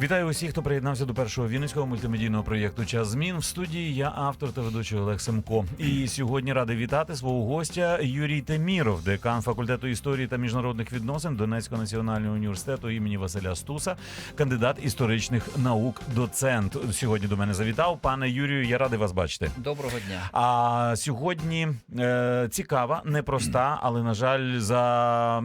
Вітаю усіх, хто приєднався до першого вінницького мультимедійного проєкту Час змін в студії. Я автор та ведучий Олег Семко. І сьогодні радий вітати свого гостя Юрій Теміров, декан факультету історії та міжнародних відносин Донецького національного університету імені Василя Стуса, кандидат історичних наук, доцент. Сьогодні до мене завітав. Пане Юрію, я радий вас бачити. Доброго дня. А сьогодні е, цікава, непроста, але на жаль, за,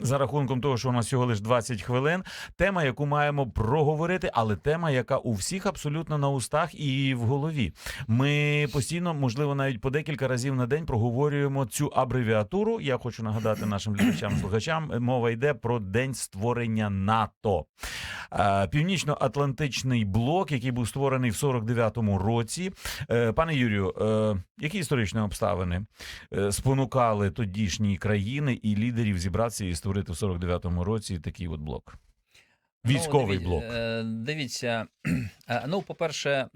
за рахунком того, що у нас всього лише 20 хвилин, тема, яку маємо проговорити, але тема, яка у всіх абсолютно на устах і в голові. Ми постійно, можливо, навіть по декілька разів на день проговорюємо цю абревіатуру. Я хочу нагадати нашим глядачам, слухачам. Мова йде про день створення НАТО. Е, Північно-Атлантичний блок, який був створений в 49-му році. Е, Пане Юрію, е, які історичні обставини е, спонукали тодішні країни і лідерів зібратися і створити в 49-му році такий от блок? Військовий ну, блок. е, Дивіться, е, ну, по-перше,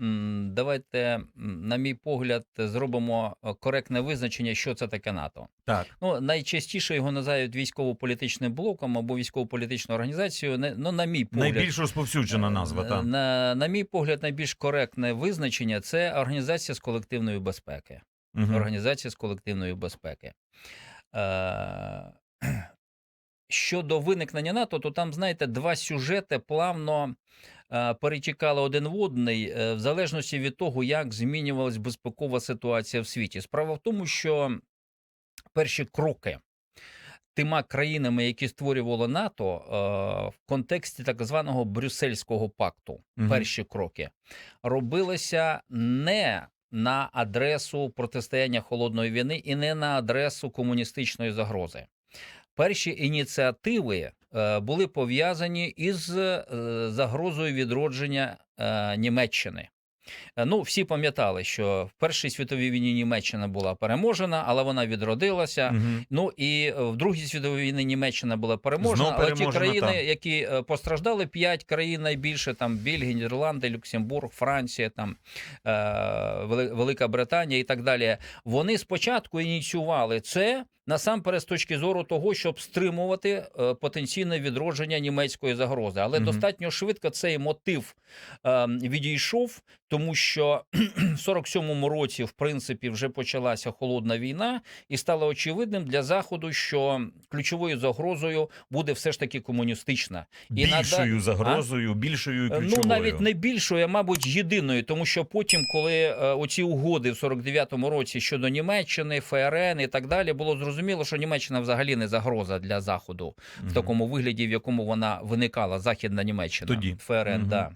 давайте, на мій погляд, зробимо е, коректне визначення, що це таке НАТО. Так. Ну, найчастіше його називають військово-політичним блоком або військово-політичною організацією. Ну, на мій погляд, Найбільш розповсюджена назва, так. на, на мій погляд, найбільш коректне визначення це організація з колективної безпеки. Мгм. Організація з колективної безпеки. Е, Щодо виникнення НАТО, то там, знаєте, два сюжети плавно е, перетікали один в одний, е, в залежності від того, як змінювалась безпекова ситуація в світі. Справа в тому, що перші кроки тима країнами, які створювало НАТО, е, в контексті так званого Брюссельського пакту, перші кроки робилися не на адресу протистояння холодної війни і не на адресу комуністичної загрози. Перші ініціативи е, були пов'язані із е, загрозою відродження е, Німеччини. Ну, всі пам'ятали, що в Першій світовій війні Німеччина була переможена, але вона відродилася. Мгм. Ну і в Другій світовій війні Німеччина була переможена, але ті країни, так. які постраждали, п'ять країн найбільше там Бельгія, Нідерланди, Люксембург, Франція, там е, Велика Британія і так далі. Вони спочатку ініціювали це. Насамперед, з точки зору того, щоб стримувати е, потенційне відродження німецької загрози, але Мгм. достатньо швидко цей мотив е, відійшов, тому що в 47-му році, в принципі, вже почалася холодна війна, і стало очевидним для заходу, що ключовою загрозою буде все ж таки комуністична. І Більшою нада- загрозою, більшою і Е, ключовою. Ну навіть не більшою, а мабуть, єдиною, тому що потім, коли е, оці угоди в 49-му році щодо Німеччини, ФРН і так далі, було зрозуміло, що Німеччина взагалі не загроза для заходу в такому вигляді, в якому вона виникала, Західна Німеччина, Тоді. ФРН, Мгм. да.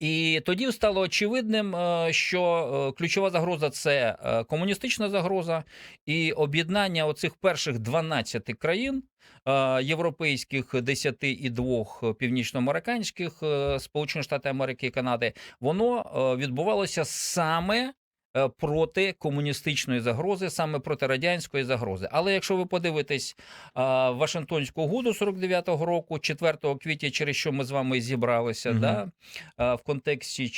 І тоді стало очевидним, е, що е, ключова загроза це е, комуністична загроза, і об'єднання оцих перших 12 країн європейських, 10 і двох північноамериканських, Сполучені Штати Америки і Канади, воно відбувалося саме. Е, Проти комуністичної загрози, саме проти радянської загрози. Але якщо ви подивитесь а, Вашингтонську угоду 49-го року, 4 квітня, через що ми з вами зібралися, Мгм. да, в контексті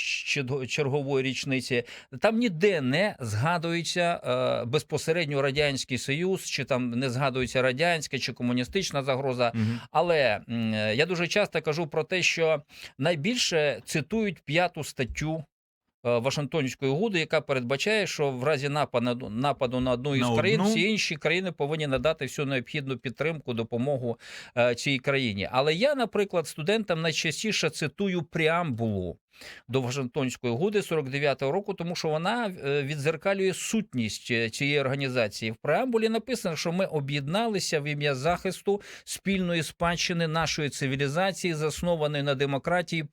чергової річниці, там ніде не згадується е, безпосередньо радянський союз, чи там не згадується радянська чи комуністична загроза. Мгм. Але е, я дуже часто кажу про те, що найбільше цитують п'яту статтю. Е, Вашингтонської угоди, яка передбачає, що в разі нападу, нападу на одну із На країн, одну? всі інші країни повинні надати всю необхідну підтримку, допомогу е, цій країні. Але я, наприклад, студентам найчастіше цитую преамбулу до Вашингтонської угоди 49-го року, тому що вона е, відзеркалює сутність е, цієї організації. В преамбулі написано, що ми об'єдналися в ім'я захисту спільної спадщини нашої цивілізації, заснованої на демократії, е,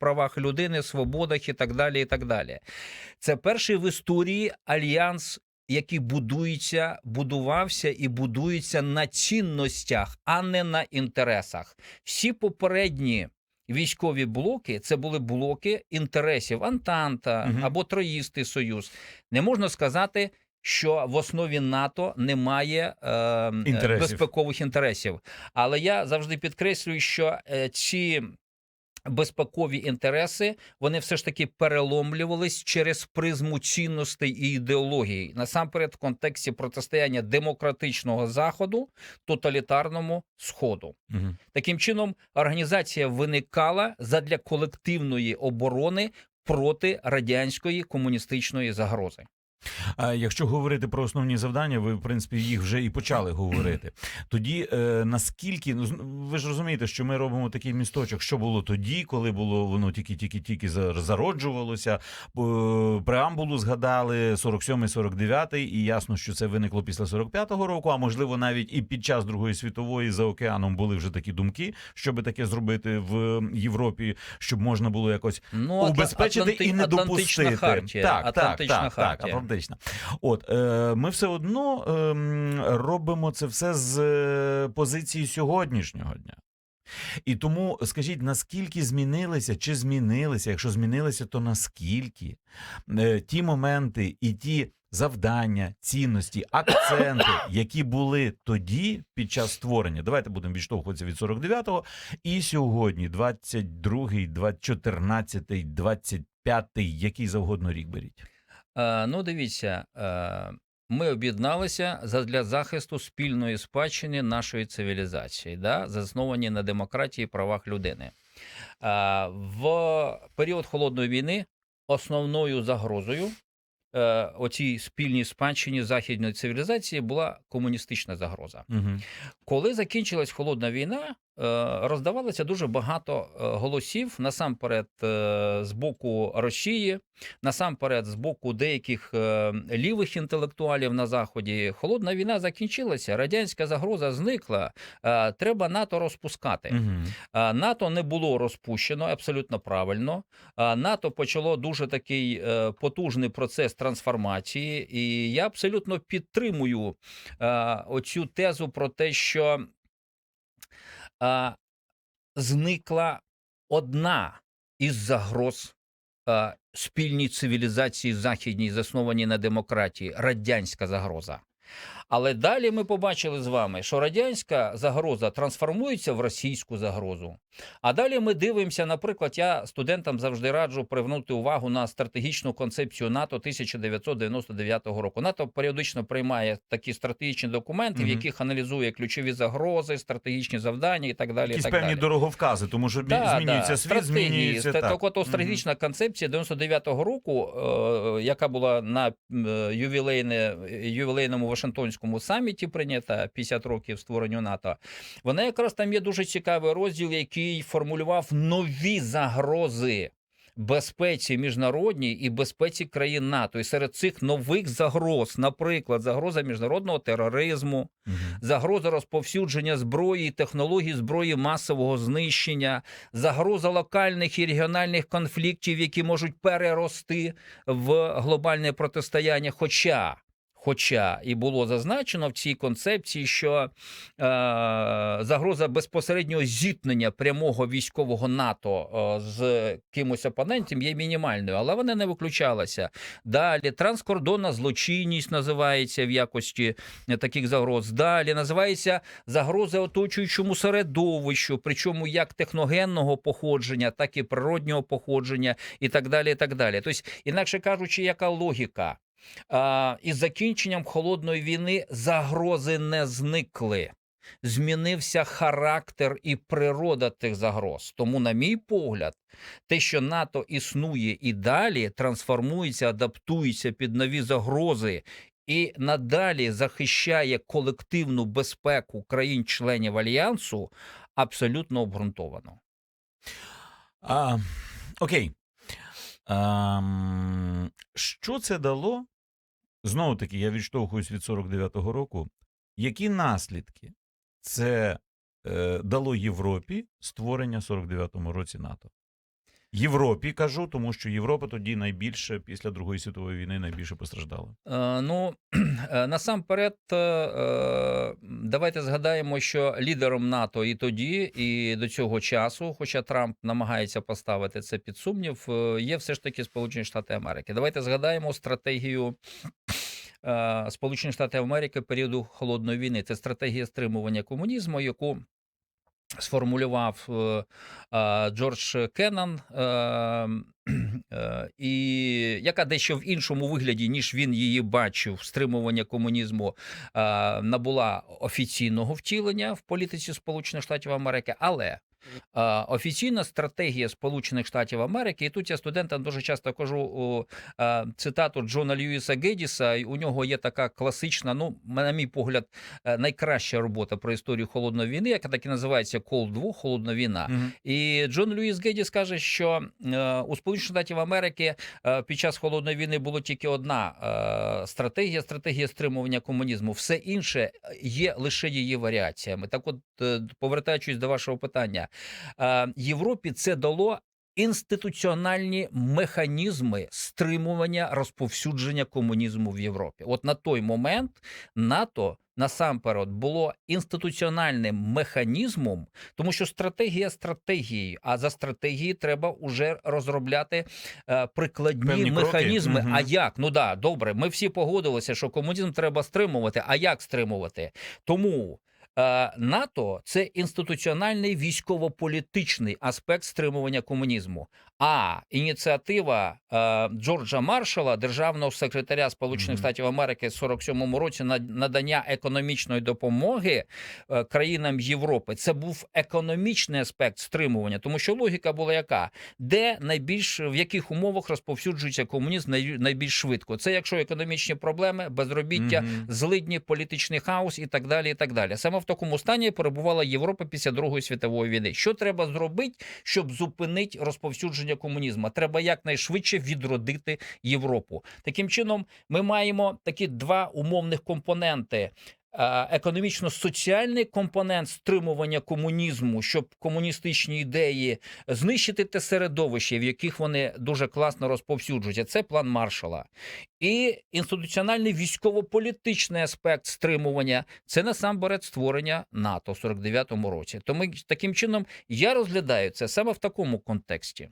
правах людини, свободах і так далі. І так далі. Це перший в історії альянс. Який будується, будувався і будується на цінностях, а не на інтересах. Всі попередні військові блоки це були блоки інтересів Антанта угу. або Троїстий Союз. Не можна сказати, що в основі НАТО немає е, Інтересів. безпекових інтересів. Але я завжди підкреслюю, що е, ці безпекові інтереси вони все ж таки переломлювались через призму цінностей і ідеології, насамперед в контексті протистояння демократичного заходу тоталітарному сходу. Мгм. Таким чином, організація виникала задля колективної оборони проти радянської комуністичної загрози. А якщо говорити про основні завдання, ви в принципі їх вже і почали говорити. Тоді е, наскільки ну ви ж розумієте, що ми робимо такий місточок, що було тоді, коли було воно тільки тільки тільки за- зароджувалося. Бо, преамбулу згадали 47 49 і ясно, що це виникло після 45-го року. А можливо, навіть і під час Другої світової за океаном були вже такі думки, щоб таке зробити в Європі, щоб можна було якось Ну, убезпечити Атла- і не допустити. хартія. Так, Атлантична так, так, так, Атлантична. От е, ми все одно ем, робимо це все з е, позиції сьогоднішнього дня. І тому скажіть, наскільки змінилися, чи змінилися? Якщо змінилися, то наскільки е, ті моменти і ті завдання, цінності, акценти, які були тоді під час створення, давайте будемо відштовхуватися від 49-го, і сьогодні, 22-й, 14-й, 25-й, який завгодно рік беріть. Е, ну, дивіться, е, ми об'єдналися для захисту спільної спадщини нашої цивілізації, да, засновані на демократії і правах людини. Е, в період холодної війни основною загрозою е, оцій спільній спадщині західної цивілізації була комуністична загроза. Угу. Коли закінчилась холодна війна, роздавалося дуже багато е, голосів насамперед е, з боку Росії, насамперед з боку деяких е, лівих інтелектуалів на заході. Холодна війна закінчилася, радянська загроза зникла. е, Треба НАТО розпускати. Угу. НАТО не було розпущено абсолютно правильно. НАТО почало дуже такий е, потужний процес трансформації, і я абсолютно підтримую е, оцю тезу про те, що е, зникла одна із загроз е, спільній цивілізації західній, заснованій на демократії, радянська загроза. Але далі ми побачили з вами, що радянська загроза трансформується в російську загрозу. А далі ми дивимося, наприклад, я студентам завжди раджу привернути увагу на стратегічну концепцію НАТО 1999 року. НАТО періодично приймає такі стратегічні документи, в яких аналізує ключові загрози, стратегічні завдання і так далі. і так певні далі. дороговкази, тому що Да, змінюється да, світ, стратегії. змінюється так. Так, от стратегічна концепція 99-го року, е, яка була на е, ювілейне, ювілейному Вашингтонському саміті прийнята 50 років створенню НАТО, вона якраз там є дуже цікавий розділ, який формулював нові загрози. Безпеці міжнародній і безпеці країн НАТО, і серед цих нових загроз, наприклад, загроза міжнародного тероризму, Мгм. загроза розповсюдження зброї і технологій зброї масового знищення, загроза локальних і регіональних конфліктів, які можуть перерости в глобальне протистояння. Хоча, хоча і було зазначено в цій концепції, що е, загроза безпосереднього зіткнення прямого військового НАТО е, з кимось опонентом є мінімальною, але вона не виключалася. Далі транскордонна злочинність називається в якості таких загроз. Далі називається загрози оточуючому середовищу, причому як техногенного походження, так і природнього походження, і так далі. І так далі. Тобто, інакше кажучи, яка логіка? Із закінченням холодної війни загрози не зникли. Змінився характер і природа тих загроз. Тому, на мій погляд, те, що НАТО існує і далі, трансформується, адаптується під нові загрози і надалі захищає колективну безпеку країн-членів альянсу, абсолютно обґрунтовано. А, окей. А, що це дало? Знову таки, я відштовхуюсь від 49-го року. Які наслідки це е, дало Європі створення в 49-му році НАТО? Європі кажу, тому що Європа тоді найбільше після Другої світової війни найбільше постраждала. Е, Ну е, насамперед, е, давайте згадаємо, що лідером НАТО і тоді, і до цього часу, хоча Трамп намагається поставити це під сумнів, е, є все ж таки Сполучені Штати Америки. Давайте згадаємо стратегію. Е, Сполучені Штати Америки періоду холодної війни. Це стратегія стримування комунізму, яку сформулював е, е, Джордж Кеннон, е, і яка дещо в іншому вигляді, ніж він її бачив, стримування комунізму набула офіційного втілення в політиці Сполучених Штатів Америки, але офіційна стратегія Сполучених Штатів Америки, і тут я студентам дуже часто кажу е, цитату Джона Льюіса Гедіса. У нього є така класична, ну на мій погляд, е, найкраща робота про історію холодної війни, яка так і називається Cold War, холодна війна. Мгм. І Джон Льюіс Гедіс каже, що е, у Сполучених Штатів Америки е, під час холодної війни було тільки одна е, стратегія стратегія стримування комунізму. Все інше є лише її варіаціями. Так, от, е, повертаючись до вашого питання, е, Європі це дало. Інституціональні механізми стримування розповсюдження комунізму в Європі. От на той момент НАТО насамперед було інституціональним механізмом, тому що стратегія стратегією, а за стратегією треба вже розробляти е, прикладні Певні механізми. Мгм. А як? Ну да, добре, ми всі погодилися, що комунізм треба стримувати. А як стримувати? Тому. Е, НАТО це інституціональний військово-політичний аспект стримування комунізму. А ініціатива е, Джорджа Маршала, державного секретаря Сполучених. Штатів Америки, в 47-му році на надання економічної допомоги е, країнам Європи, це був економічний аспект стримування, тому що логіка була яка: де найбільш в яких умовах розповсюджується комунізм най- найбільш швидко? Це якщо економічні проблеми, безробіття, злидні, політичний хаос і так далі. І так далі. Саме в такому стані перебувала Європа після Другої світової війни. Що треба зробити, щоб зупинити розповсюдження комунізму? Треба якнайшвидше відродити Європу. Таким чином, ми маємо такі два умовних компоненти. Е, Економічно-соціальний компонент стримування комунізму, щоб комуністичні ідеї знищити те середовище, в яких вони дуже класно розповсюджуються. Це план Маршала. І інституціональний військово-політичний аспект стримування це насамперед створення НАТО в 49-му році. Тому таким чином я розглядаю це саме в такому контексті.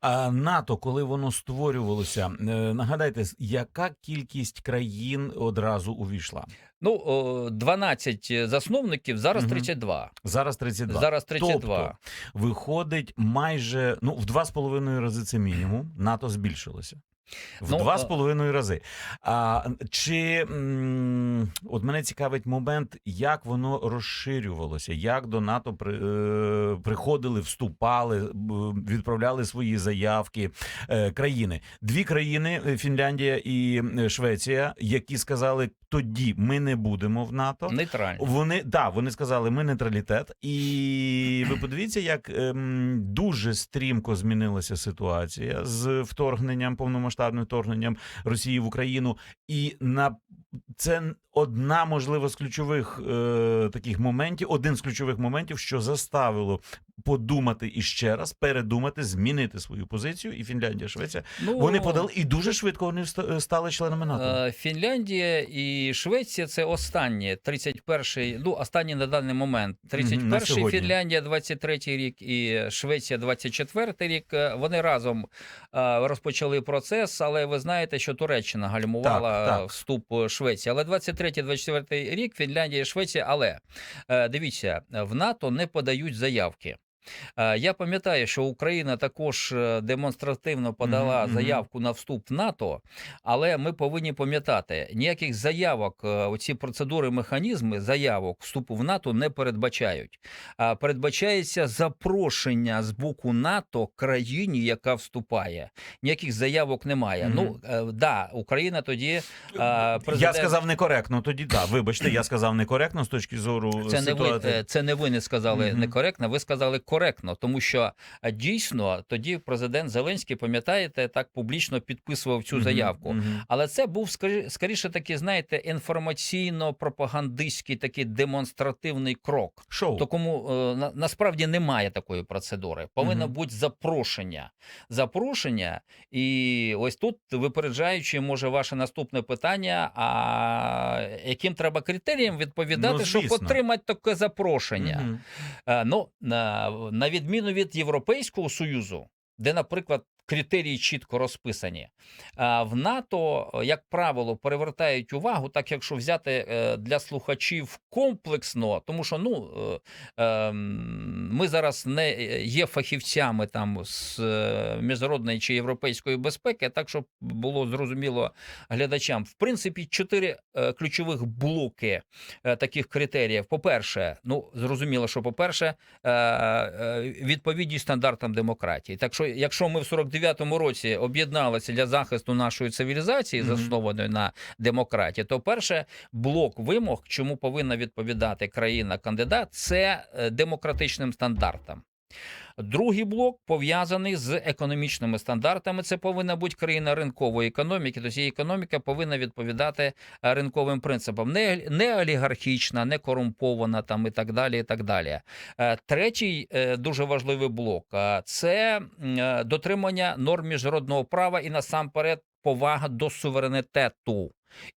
А НАТО, коли воно створювалося, е, нагадайте, яка кількість країн одразу увійшла? Ну, 12 засновників, зараз Мгм. 32. Зараз 32. Зараз 32. Тобто, виходить майже ну в два з половиною рази це мінімум. НАТО збільшилося. В Ну, два з половиною рази. А чи м, от мене цікавить момент, як воно розширювалося, як до НАТО при, е, приходили, вступали, відправляли свої заявки е, країни. Дві країни е, Фінляндія і е, Швеція, які сказали, тоді ми не будемо в НАТО. Нейтральні. Вони да, вони сказали, ми нейтралітет, і ви подивіться, як ем, дуже стрімко змінилася ситуація з вторгненням, повномасштабним вторгненням Росії в Україну. І на це одна, можливо, з ключових е, таких моментів, один з ключових моментів, що заставило подумати іще раз, передумати, змінити свою позицію. І Фінляндія, Швеція Ну, вони подали і дуже швидко вони вста- стали членами НАТО. Е, Фінляндія і Швеція це останні 31-й, ну останні на даний момент. Мгм, на 31-й. Фінляндія, 23-й рік і Швеція, 24-й рік. Е, Вони разом е, розпочали процес, але ви знаєте, що Туреччина гальмувала Так, так. вступ Швеції. Але 23-24 рік Фінляндія і Швеція. Але е, дивіться, в НАТО не подають заявки. Е, Я пам'ятаю, що Україна також е, демонстративно подала заявку на вступ в НАТО, але ми повинні пам'ятати, ніяких заявок, е, оці процедури, механізми заявок вступу в НАТО не передбачають. А передбачається запрошення з боку НАТО країні, яка вступає. Ніяких заявок немає. Ну е, да, Україна тоді е, Я сказав некоректно. Тоді так, вибачте, я сказав некоректно з точки зору Це не ви це не ви не сказали некоректно. Ви сказали коректно, тому що е, дійсно тоді президент Зеленський, пам'ятаєте, так публічно підписував цю заявку. мгм. Але це був скоріше такий, знаєте, інформаційно-пропагандистський такий демонстративний крок. Шоу. Такому е, на, насправді немає такої процедури. Повинно Мгм. бути запрошення. Запрошення, і ось тут, випереджаючи, може, ваше наступне питання: а яким треба критеріям відповідати, Ну, щоб отримати таке запрошення? Мгм. Е, Ну, на, відміну від Європейського Союзу, де, наприклад, критерії чітко розписані. В НАТО, е, як правило, перевертають увагу, так якщо взяти е, для слухачів комплексно, тому що ну е, ем, ми зараз не є фахівцями там з міжнародної чи європейської безпеки, так щоб було зрозуміло глядачам. В принципі, чотири ключових блоки таких критеріїв. По-перше, ну зрозуміло, що по-перше, е, е, відповідність стандартам демократії. Так що, якщо ми в 49-му році об'єдналися для захисту нашої цивілізації, заснованої на демократії, то перше блок вимог, чому повинна відповідати країна-кандидат, це е, демократичним стандартам. Другий блок пов'язаний з економічними стандартами. Це повинна бути країна ринкової економіки. Тобто її економіка повинна відповідати е, ринковим принципам. Не, не олігархічна, не корумпована там і так далі. І так далі. Е, Третій е, дуже важливий блок це дотримання норм міжнародного права і насамперед повага до суверенітету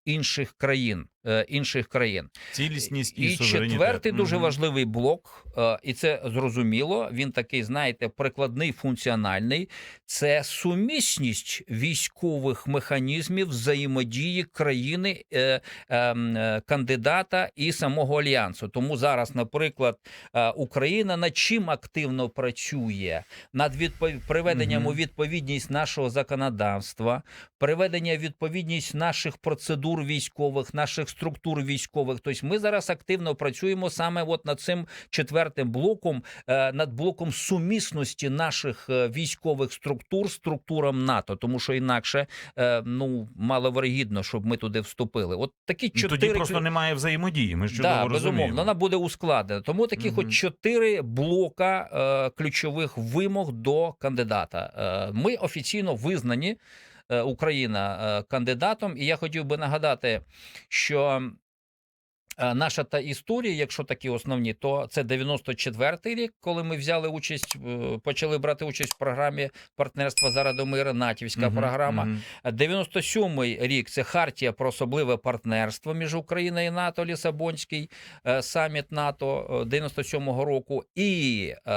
інших країн. е, Інших країн. Цілісність і, І четвертий дуже Мгм. важливий блок, е, і це зрозуміло. Він такий, знаєте, прикладний, функціональний. Це сумісність військових механізмів взаємодії країни е, е, м, е, кандидата і самого альянсу. Тому зараз, наприклад, е, Україна над чим активно працює над відпов... приведенням Мгм. у відповідність нашого законодавства, приведення відповідність наших процедур військових, наших структур військових. Тобто ми зараз активно працюємо саме от над цим четвертим блоком, е, над блоком сумісності наших е, військових структур структурам НАТО, тому що інакше е, ну маловергідно, щоб ми туди вступили. От такі Ну, чотири Тоді просто немає взаємодії. Ми ж чудово да, розуміємо. безумовно, вона буде ускладнена. Тому таких Мгм. от чотири блока ключових вимог до кандидата. Ми офіційно визнані. Е, Україна е, кандидатом, і я хотів би нагадати, що е, наша та історія, якщо такі основні, то це 94-й рік, коли ми взяли участь, почали брати участь в програмі партнерства заради миру, натівська Мгм, програма. мгм. 97-й рік це Хартія про особливе партнерство між Україною і НАТО, Лісабонський саміт НАТО е, 97-го року. І е,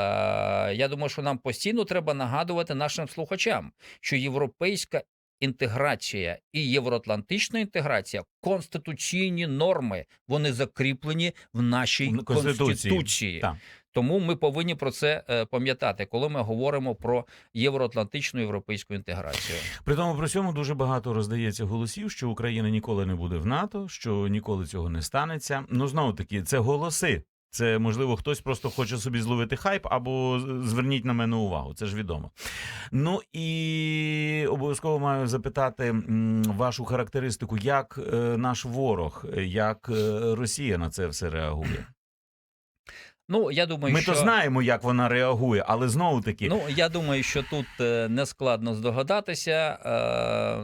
я думаю, що нам постійно треба нагадувати нашим слухачам, що європейська. Інтеграція і євроатлантична інтеграція конституційні норми вони закріплені в нашій Конституції. конституції. Так. Тому ми повинні про це е, пам'ятати, коли ми говоримо про євроатлантичну європейську інтеграцію. При тому при цьому дуже багато роздається голосів, що Україна ніколи не буде в НАТО, що ніколи цього не станеться. Ну знову таки, це голоси. Це можливо хтось просто хоче собі зловити хайп, або зверніть на мене увагу. Це ж відомо. Ну і обов'язково маю запитати вашу характеристику, як е, наш ворог, як е, Росія на це все реагує. Ну я думаю, Ми що то знаємо, як вона реагує, але знову таки Ну, я думаю, що тут е, не складно здогадатися.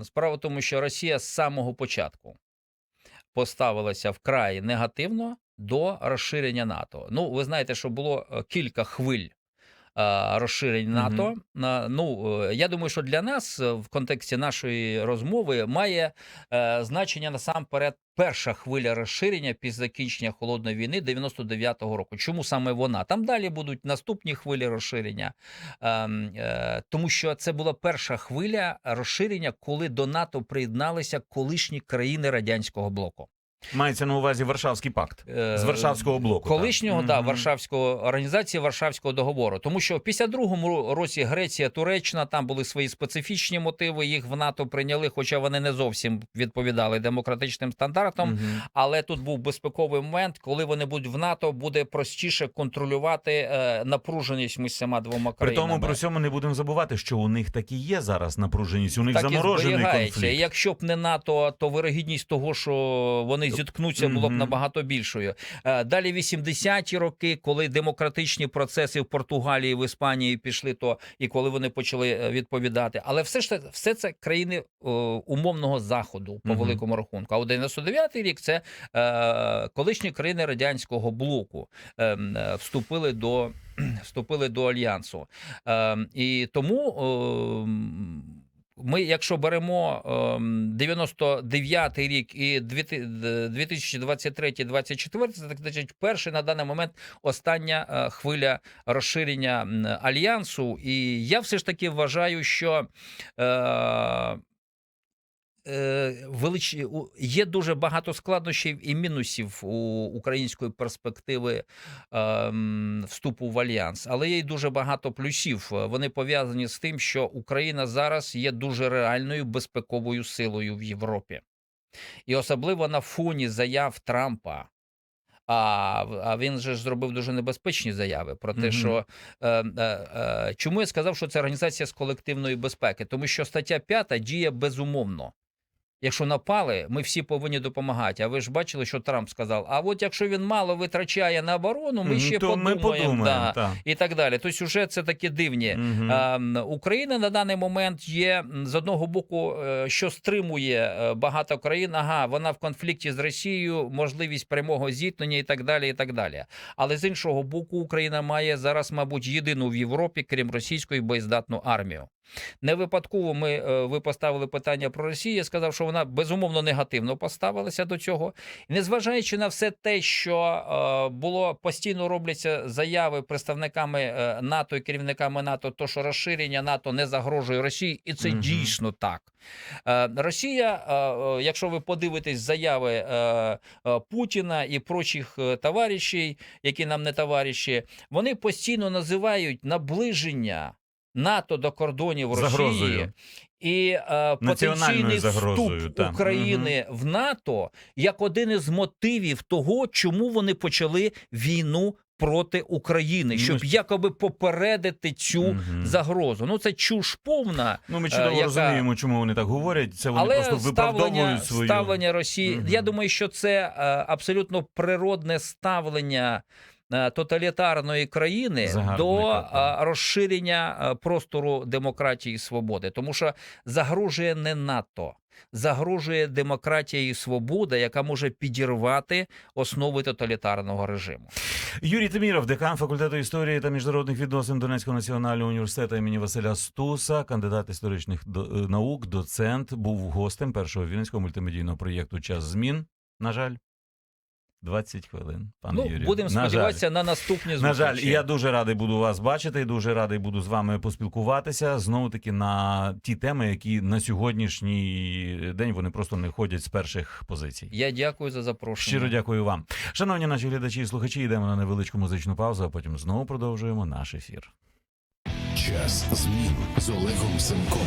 Справа в тому, що Росія з самого початку поставилася вкрай негативно до розширення НАТО. Ну, ви знаєте, що було е, кілька хвиль. розширення Розширень НАТО. На- Ну е, я думаю, що для нас е, в контексті нашої розмови має е, значення насамперед перша хвиля розширення після закінчення холодної війни 99-го року. Чому саме вона? Там далі будуть наступні хвилі розширення. Ем, е, тому що це була перша хвиля розширення, коли до НАТО приєдналися колишні країни радянського блоку. Мається на увазі Варшавський пакт Е, з Варшавського блоку. колишнього так. да, Варшавського організації Варшавського договору, тому що в 52-му році Греція, Туреччина там були свої специфічні мотиви. Їх в НАТО прийняли, хоча вони не зовсім відповідали демократичним стандартам. Мгм. Але тут був безпековий момент, коли вони будуть в НАТО, буде простіше контролювати е, напруженість між всіма двома При тому при цьому не будемо забувати, що у них так і є зараз напруженість. У них так заморожений зберігається. конфлікт. Якщо б не НАТО, то вирогідність того, що вони зіткнуться, було б набагато більшою. Е, Далі 80-ті роки, коли демократичні процеси в Португалії, в Іспанії пішли, то і коли вони почали е, відповідати. Але все ж все це країни е, умовного заходу по великому рахунку. А от 99-й рік це колишні країни радянського блоку е, м, е, вступили до. Вступили до альянсу, е, і тому е, м, Ми, якщо беремо ем, 99-й рік і 2023-2024, це так значить перший на даний момент остання е, хвиля розширення альянсу. І я все ж таки вважаю, що. Е, велич... Є дуже багато складнощів і мінусів у української перспективи ем, вступу в альянс, але є й дуже багато плюсів. Вони пов'язані з тим, що Україна зараз є дуже реальною безпековою силою в Європі, і особливо на фоні заяв Трампа. А, а він же ж зробив дуже небезпечні заяви про те, Мгм. що е, е, е, чому я сказав, що це організація з колективної безпеки, тому що стаття 5 діє безумовно. Якщо напали, ми всі повинні допомагати. А ви ж бачили, що Трамп сказав: а от якщо він мало витрачає на оборону, ми ще то ми подумаємо. подумаємо. да, та. і так далі. Тобто, вже це такі дивні. А, Україна на даний момент є з одного боку, е, що стримує е, багато країн. Ага, вона в конфлікті з Росією, можливість прямого зіткнення і так далі. І так далі. Але з іншого боку, Україна має зараз, мабуть, єдину в Європі, крім російської, боєздатну армію. Не випадково ми е, ви поставили питання про Росію. Я сказав, що вона безумовно негативно поставилася до цього. І незважаючи на все те, що е, було постійно робляться заяви представниками е, НАТО і керівниками НАТО, то що розширення НАТО не загрожує Росії, і це Мгм. дійсно так. Росія, якщо ви подивитесь заяви Путіна і прочих товаришів, які нам не товариші, вони постійно називають наближення НАТО до кордонів Росії і е, потенційний загрозою, вступ та. України в НАТО як один із мотивів того, чому вони почали війну проти України, Ну, щоб якоби попередити цю Мгм. загрозу. Ну це чуш повна. Ну, ми е, чудово яка- розуміємо, чому вони так говорять. Це вони Але просто ставлення, виправдовують свою. ставлення Росії, Мгм. я думаю, що це е, абсолютно природне ставлення тоталітарної країни до е, розширення е, простору демократії і свободи, тому що загрожує не НАТО. Загрожує демократія і свобода, яка може підірвати основи тоталітарного режиму. Юрій Тиміров, декан факультету історії та міжнародних відносин Донецького національного університету імені Василя Стуса, кандидат історичних е, наук, доцент, був гостем першого вінницького мультимедійного проєкту Час змін. На жаль, 20 хвилин. Пане ну, Юрію. будемо На жаль. сподіватися на наступні На жаль, я дуже радий буду вас бачити. Дуже радий буду з вами поспілкуватися. Знову таки на ті теми, які на сьогоднішній день вони просто не ходять з перших позицій. Я дякую за запрошення. Щиро дякую вам, шановні наші глядачі і слухачі. Йдемо на невеличку музичну паузу, а потім знову продовжуємо наш ефір. Час змін з Олегом Семком.